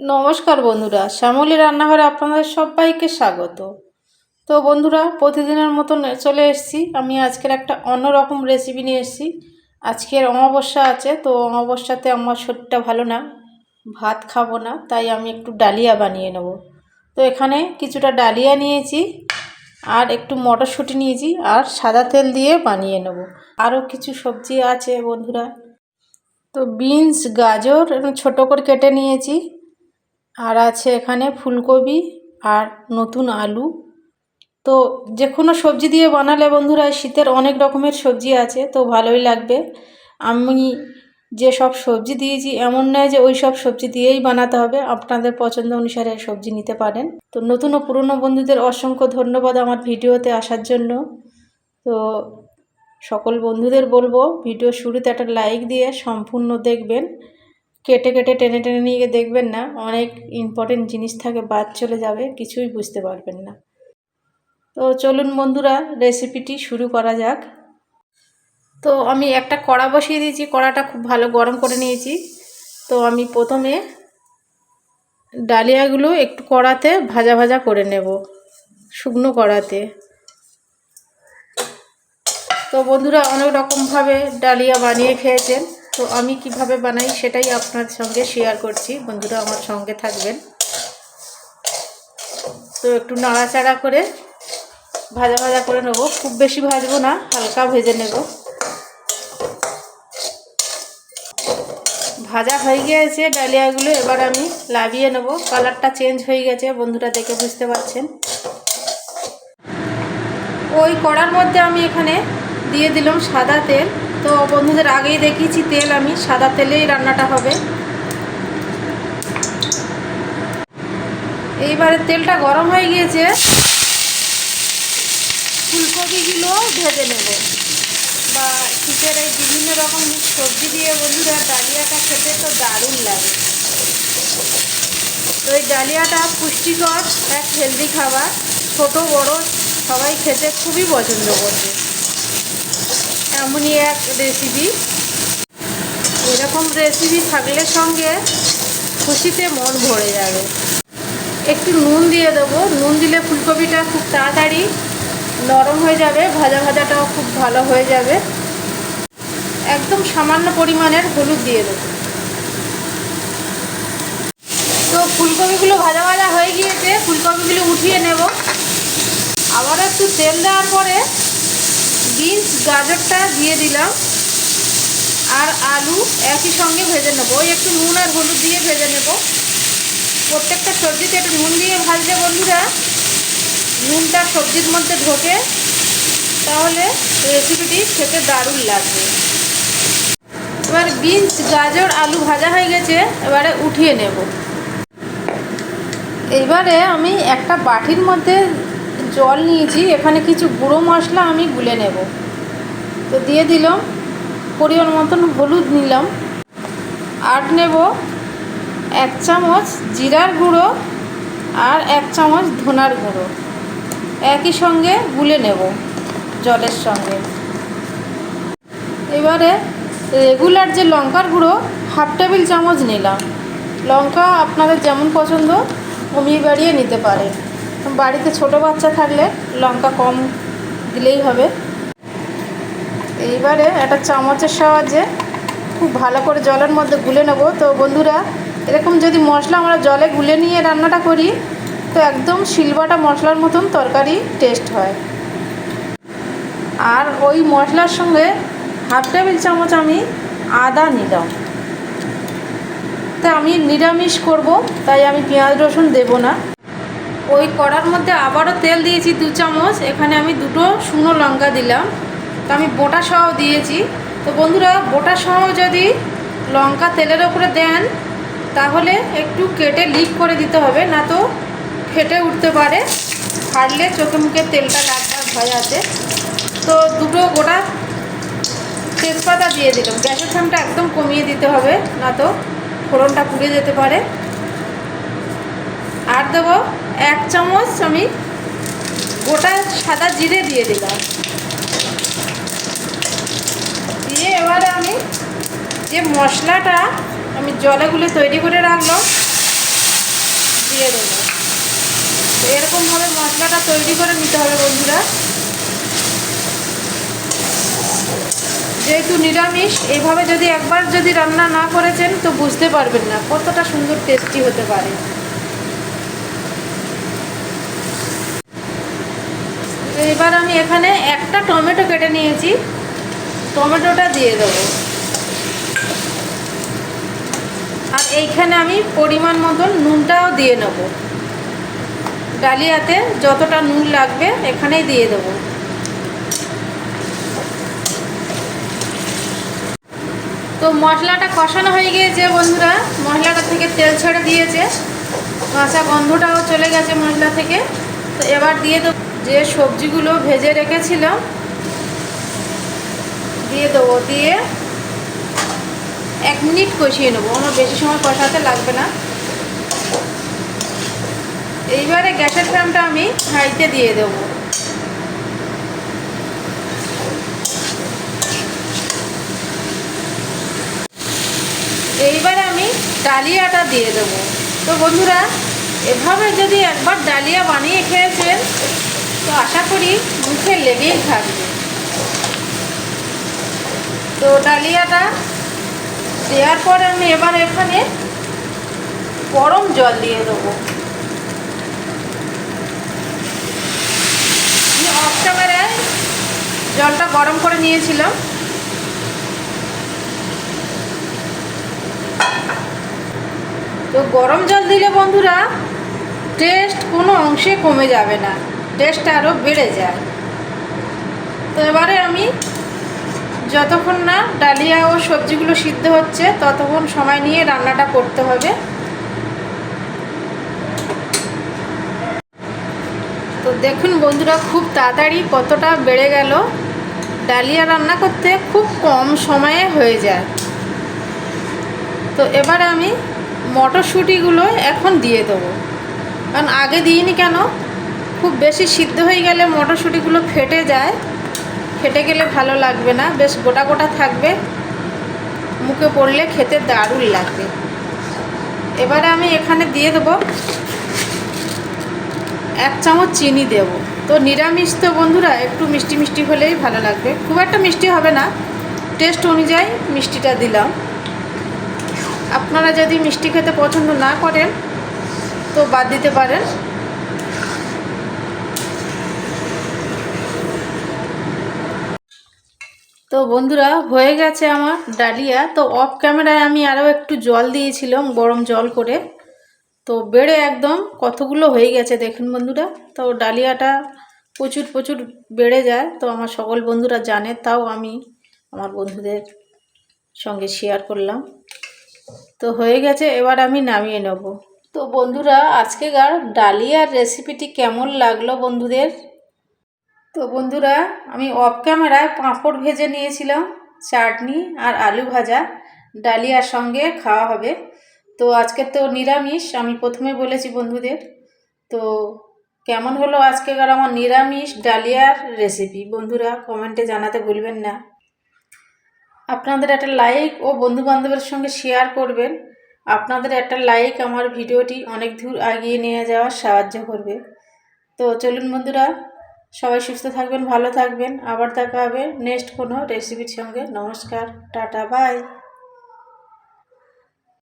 নমস্কার বন্ধুরা, শ্যামলী রান্নাঘরে আপনাদের সবাইকে স্বাগত। তো বন্ধুরা, প্রতিদিনের মতন চলে এসেছি। আমি আজকের একটা অন্যরকম রেসিপি নিয়ে এসেছি। আজকের অমাবস্যা আছে, তো অমাবস্যাতে আমার শরীরটা ভালো না, ভাত খাব না, তাই আমি একটু ডালিয়া বানিয়ে নেব। তো এখানে কিছুটা ডালিয়া নিয়েছি, আর একটু মটরশুঁটি নিয়েছি, আর সাদা তেল দিয়ে বানিয়ে নেব। আরও কিছু সবজি আছে বন্ধুরা। তো বিনস, গাজর, ছোটো করে কেটে নিয়েছি। আর আছে এখানে ফুলকপি আর নতুন আলু। তো যে কোনো সবজি দিয়ে বানালে বন্ধুরা শীতের অনেক রকমের সবজি আছে, তো ভালোই লাগবে। আমি যে সব সবজি দিয়েছি, এমন নয় যে ওই সব সবজি দিয়েই বানাতে হবে, আপনাদের পছন্দ অনুসারে সবজি নিতে পারেন। তো নতুন ও পুরনো বন্ধুদের অসংখ্য ধন্যবাদ আমার ভিডিওতে আসার জন্য। তো সকল বন্ধুদের বলব, ভিডিও শুরুতে একটা লাইক দিয়ে সম্পূর্ণ দেখবেন। কেটে কেটে টেনে টেনে নিয়ে গিয়ে দেখবেন না, অনেক ইম্পর্টেন্ট জিনিস থাকে, বাদ চলে যাবে, কিছুই বুঝতে পারবেন না। তো চলুন বন্ধুরা রেসিপিটি শুরু করা যাক। তো আমি একটা কড়া বসিয়ে দিয়েছি, কড়াটা খুব ভালো গরম করে নিয়েছি। তো আমি প্রথমে ডালিয়াগুলো একটু কড়াতে ভাজা ভাজা করে নেব, শুকনো কড়াতে। তো বন্ধুরা, অনেক রকমভাবে ডালিয়া বানিয়ে খেয়েছেন। তো আমি কীভাবে বানাই সেটাই আপনার সঙ্গে শেয়ার করছি। বন্ধুরা আমার সঙ্গে থাকবেন। তো একটু নাড়াচাড়া করে ভাজা ভাজা করে নেব। খুব বেশি ভাজবো না, হালকা ভেজে নেব। ভাজা হয়ে গিয়েছে ডালিয়াগুলো, এবার আমি লাভিয়ে নেব। কালারটা চেঞ্জ হয়ে গেছে, বন্ধুরা দেখে বুঝতে পারছেন। ওই কড়ার মধ্যে আমি এখানে দিয়ে দিলাম সাদা তেল। তো বন্ধুদের আগেই দেখিয়েছি তেল আমি, সাদা তেলেই রান্নাটা হবে। এইবারে তেলটা গরম হয়ে গিয়েছে। ফুলকপিগুলো ভেজে নেব। বা শীতের এই বিভিন্ন রকম সবজি দিয়ে বন্ধুরা ডালিয়াটা খেতে তো দারুণ লাগে। তো এই ডালিয়াটা পুষ্টিকর, এক হেলদি খাবার। ছোট, বড়, সবাই খেতে খুবই পছন্দ করবে। এমনই এক রেসিপি এরকম রেসিপি থাকলে সঙ্গে খুশিতে মন ভরে যাবে। একটু নুন দিয়ে দেবো। নুন দিলে ফুলকপিটা খুব তাড়াতাড়ি নরম হয়ে যাবে, ভাজা ভাজাটাও খুব ভালো হয়ে যাবে। একদম সামান্য পরিমাণের হলুদ দিয়ে দেবো। তো ফুলকপিগুলো ভাজা ভাজা হয়ে গিয়েছে, ফুলকপিগুলো উঠিয়ে নেব। আবার একটু তেল দেওয়ার পরে বিনস গাজরটা দিয়ে দিলাম। আর আলু একই সঙ্গে ভেজে নেব। ওই একটু নুন আর হলুদ দিয়ে ভেজে নেব। প্রত্যেকটা সবজিতে একটু নুন দিয়ে ভাজলে বন্ধুরা, নুনটা সবজির মধ্যে ঢোকে, তাহলে রেসিপিটি খেতে দারুণ লাগবে। এবার বিনস, গাজর, আলু ভাজা হয়ে গেছে, এবারে উঠিয়ে নেব। এবারে আমি একটা বাটির মধ্যে জল নিয়েছি, এখানে কিছু গুঁড়ো মশলা আমি গুলে নেব। তো দিয়ে দিলাম, পরিমাণ মতন হলুদ নিলাম। আর নেব এক চামচ জিরার গুঁড়ো আর এক চামচ ধনার গুঁড়ো। একই সঙ্গে গুলে নেব জলের সঙ্গে। এবারে রেগুলার যে লঙ্কার গুঁড়ো, হাফ টেবিল চামচ নিলাম। লঙ্কা আপনাদের যেমন পছন্দ, কমিয়ে বাড়িয়ে নিতে পারেন। বাড়িতে ছোট বাচ্চা থাকলে লঙ্কা কম দিলেই হবে। এইবারে একটা চামচের সাহায্যে খুব ভালো করে জলের মধ্যে গুলে নেব। তো বন্ধুরা, এরকম যদি মশলা আমরা জলে গুলে নিয়ে রান্নাটা করি, তো একদম শিলবাটা মশলার মতন তরকারি টেস্ট হয়। আর ওই মশলার সঙ্গে হাফ টেবিল চামচ আমি আদা নিলাম। তা আমি নিরামিষ করব, তাই আমি পেঁয়াজ রসুন দেব না। ওই কড়ার মধ্যে আবারও তেল দিয়েছি দু চামচ। এখানে আমি দুটো শুকনো লঙ্কা দিলাম। তো আমি বোটা সহ দিয়েছি। তো বন্ধুরা, বোটা সহ যদি লঙ্কা তেলের ওপরে দেন, তাহলে একটু কেটে লিক করে দিতে হবে, না তো ফেটে উঠতে পারে। ফাটলে চোখে মুখে তেলটা লাগবার ভয় আছে তো দুটো গোটা তেজপাতা দিয়ে দিলাম। গ্যাসের ফ্লেমটা একদম কমিয়ে দিতে হবে, না তো ফোড়নটা পুড়ে যেতে পারে। দেবো এক চামচ আমি গোটা সাদা জিরে দিয়ে দিলাম। দিয়ে এবারে আমি যে মশলাটা আমি জলেগুলো তৈরি করে রাখলাম, দিয়ে দেব। তো এরকমভাবে মশলাটা তৈরি করে নিতে হবে বন্ধুরা। যেহেতু নিরামিষ, এভাবে যদি একবার যদি রান্না না করেছেন তো বুঝতে পারবেন না কতটা সুন্দর টেস্টি হতে পারে। এবার আমি এখানে একটা টমেটো কেটে নিয়েছি। টমেটোটা দিয়ে দেবো। আর এইখানে আমি পরিমাণ মতন নুনটাও দিয়ে নেব। ডালিয়াতে যতটা নুন লাগবে এখানেই দিয়ে দেবো। তো মশলাটা কষানো হয়ে গিয়েছে বন্ধুরা। মশলাটা থেকে তেল ছেড়ে দিয়েছে। কাঁচা গন্ধটাও চলে গেছে মশলা থেকে। তো এবার দিয়ে দেবো যে সবজিগুলো ভেজে রেখেছিলাম, দিয়ে দেবো, দিয়ে এক মিনিট কষিয়ে নেব। আমার বেশি সময় কষাতে লাগবে না। এইবারে গ্যাসের ফ্লেমটা আমি হাইতে দিয়ে দেবো। এইবারে আমি ডালিয়াটা দিয়ে দেবো। তো বন্ধুরা, এভাবে যদি একবার ডালিয়া বানিয়ে খেয়েছেন তো আশা করি মুখে লেগেই থাকবে। তো ডালিয়াটা দেওয়ার পরে আমি এবার এখানে গরম জল দিয়ে দেবো। অফ ক্যামেরায় জলটা গরম করে নিয়েছিলাম। তো গরম জল দিলে বন্ধুরা টেস্ট কোনো অংশে কমে যাবে না। টেস্ট আরও বেড়ে যায়। তো এবারে আমি যতক্ষণ না ডালিয়া ও সবজিগুলো সিদ্ধ হচ্ছে, ততক্ষণ সময় নিয়ে রান্নাটা করতে হবে। তো দেখুন বন্ধুরা, খুব তাড়াতাড়ি কতটা বেড়ে গেল। ডালিয়া রান্না করতে খুব কম সময়ে হয়ে যায়। তো এবারে আমি মটরশুঁটিগুলো এখন দিয়ে দেবো। কারণ আগে দিইনি কেন? খুব বেশি সিদ্ধ হয়ে গেলে মটরশুঁটিগুলো ফেটে যায়। ফেটে গেলে ভালো লাগবে না, বেশ গোটা গোটা থাকবে। মুখে পড়লে খেতে দারুণ লাগবে। এবারে আমি এখানে দিয়ে দেবো এক চামচ চিনি দেব। তো নিরামিষ তো বন্ধুরা, একটু মিষ্টি মিষ্টি হলেই ভালো লাগবে। খুব একটা মিষ্টি হবে না, টেস্ট অনুযায়ী মিষ্টিটা দিলাম। আপনারা যদি মিষ্টি খেতে পছন্দ না করেন, তো বাদ দিতে পারেন। তো বন্ধুরা, হয়ে গেছে আমার ডালিয়া। তো অফ ক্যামেরায় আমি আরও একটু জল দিয়েছিলাম, গরম জল করে। তো বেড়ে একদম কতগুলো হয়ে গেছে দেখুন বন্ধুরা। তো ডালিয়াটা প্রচুর প্রচুর বেড়ে যায়। তো আমার সকল বন্ধুরা জানে, তাও আমি আমার বন্ধুদের সঙ্গে শেয়ার করলাম। তো হয়ে গেছে, এবার আমি নামিয়ে নেব। তো বন্ধুরা আজকেকার ডালিয়ার রেসিপিটি কেমন লাগল বন্ধুদের? তো বন্ধুরা, আমি অফ ক্যামেরায় পাঁপড় ভেজে নিয়েছিলাম, চাটনি আর আলু ভাজা, ডালিয়ার সঙ্গে খাওয়া হবে। তো আজকে তো নিরামিষ, আমি প্রথমে বলেছি বন্ধুদের। তো কেমন হলো আজকেকার আমার নিরামিষ ডালিয়ার রেসিপি বন্ধুরা কমেন্টে জানাতে ভুলবেন না। আপনাদের একটা লাইক ও বন্ধু বান্ধবের সঙ্গে শেয়ার করবেন। আপনাদের একটা লাইক আমার ভিডিওটি অনেক দূর এগিয়ে নিয়ে যাওয়ার সাহায্য করবে। তো চলুন বন্ধুরা সবাই সুস্থ থাকবেন, ভালো থাকবেন। আবার দেখা হবে নেক্সট কোনো রেসিপির সঙ্গে। নমস্কার, টাটা বাই